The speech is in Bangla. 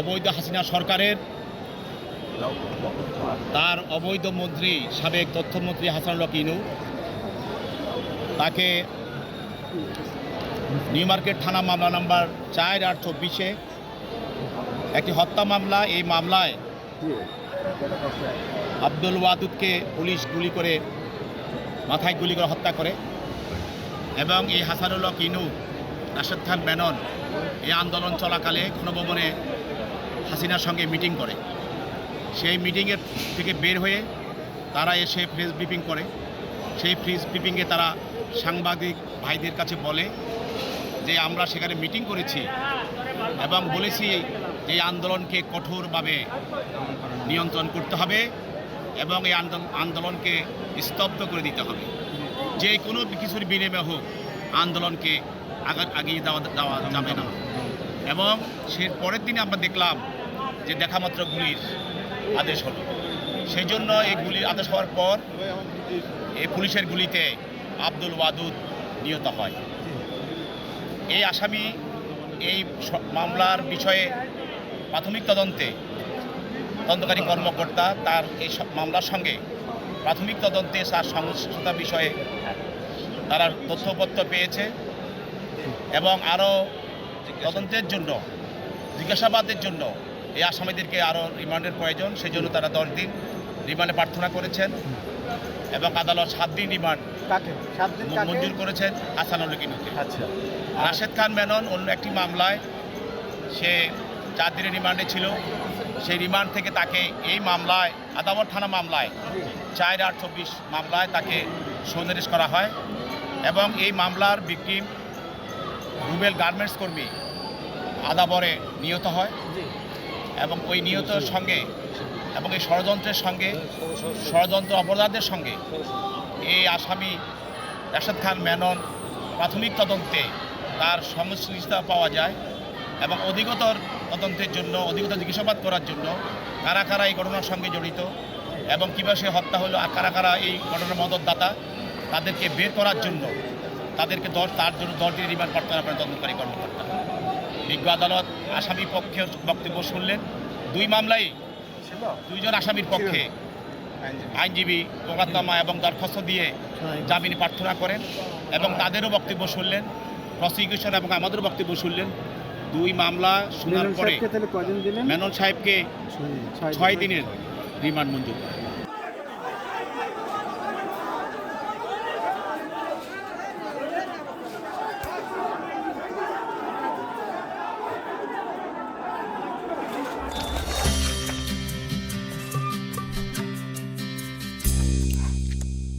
অবৈধ হাসিনা সরকারের। তার অবৈধ মন্ত্রী, সাবেক তথ্যমন্ত্রী হাসানুল্লাহ কিনু তাকে নিউ মার্কেট থানা মামলা নাম্বার চার আট চব্বিশে একটি হত্যা মামলা, এই মামলায় আব্দুল ওয়াদুদকে পুলিশ গুলি করে, মাথায় গুলি করে হত্যা করে। এবং এই হাসানুল্লাহ কিনু রাশেদ খান মেনন এই আন্দোলন চলাকালে গণভবনে হাসিনার সঙ্গে মিটিং করে। সেই মিটিংয়ের থেকে বের হয়ে তারা এসে প্রেস ব্রিফিং করে। সেই প্রেস ব্রিফিংয়ে তারা সাংবাদিক ভাইদের কাছে বলে যে, আমরা সেখানে মিটিং করেছি এবং বলেছি যে আন্দোলনকে কঠোরভাবে নিয়ন্ত্রণ করতে হবে এবং এই আন্দোলন আন্দোলনকে স্তব্ধ করে দিতে হবে। যে কোনো কিছুর বিনিময়ে হোক, আন্দোলনকে আগা, আগিয়ে দেওয়া দেওয়া যাবে না। এবং সে পরের দিনে আমরা দেখলাম যে দেখামাত্র গুলির আদেশ হলো। সেই জন্য এই গুলির আদেশ হওয়ার পর এই পুলিশের গুলিতে আব্দুল ওয়াদুদ নিহত হয়। এই আসামি এই মামলার বিষয়ে প্রাথমিক তদন্তে তদন্তকারী কর্মকর্তা তার এই মামলার সঙ্গে প্রাথমিক তদন্তে তার সংশ্লিষ্টতা বিষয়ে তারা তথ্যপত্র পেয়েছে এবং আরও তদন্তের জন্য, জিজ্ঞাসাবাদের জন্য এই আসামিদেরকে আরও রিমান্ডের প্রয়োজন সেই জন্য তারা দশ দিন রিমান্ডে প্রার্থনা করেছেন এবং আদালত সাত দিন রিমান্ড মঞ্জুর করেছেন হাসানুল কিনুকে আচ্ছা। রাশেদ খান মেনন অন্য একটি মামলায় সে চার দিনের রিমান্ডে ছিল। সেই রিমান্ড থেকে তাকে এই মামলায় আদাবর থানা মামলায় চার আট চব্বিশ মামলায় তাকে সন্দেশ করা হয় এবং এই মামলার বিক্রিম রুবেল গার্মেন্টস কর্মী আদাবরে নিহত হয়। এবং ওই নিহতের সঙ্গে এবং এই ষড়যন্ত্রের সঙ্গে, ষড়যন্ত্র অপরাধের সঙ্গে এই আসামি রাশেদ খান মেনন প্রাথমিক তদন্তে তার সংশ্লিষ্টতা পাওয়া যায় এবং অধিকতর তদন্তের জন্য, অধিকতর জিজ্ঞাসাবাদ করার জন্য কারা কারা এই ঘটনার সঙ্গে জড়িত এবং কীভাবে সে হত্যা হলো আর কারা কারা এই ঘটনার মদতদাতা তাদেরকে বের করার জন্য তাদেরকে দশ তার জন্য দশ দিনের রিমান্ড প্রার্থনা করেন তদন্তকারী কর্মকর্তা। বিজ্ঞ আদালত আসামি পক্ষের বক্তব্য শুনলেন। দুই মামলায় দুইজন আসামির পক্ষে আইনজীবী মোকদ্দমা এবং দরখাস্ত দিয়ে জামিন প্রার্থনা করেন এবং তাদেরও বক্তব্য শুনলেন প্রসিকিউশন এবং আমাদেরও বক্তব্য শুনলেন। দুই মামলা শোনার পরে মেনন সাহেবকে ছয় ছয় দিনের রিমান্ড মঞ্জুর করেন।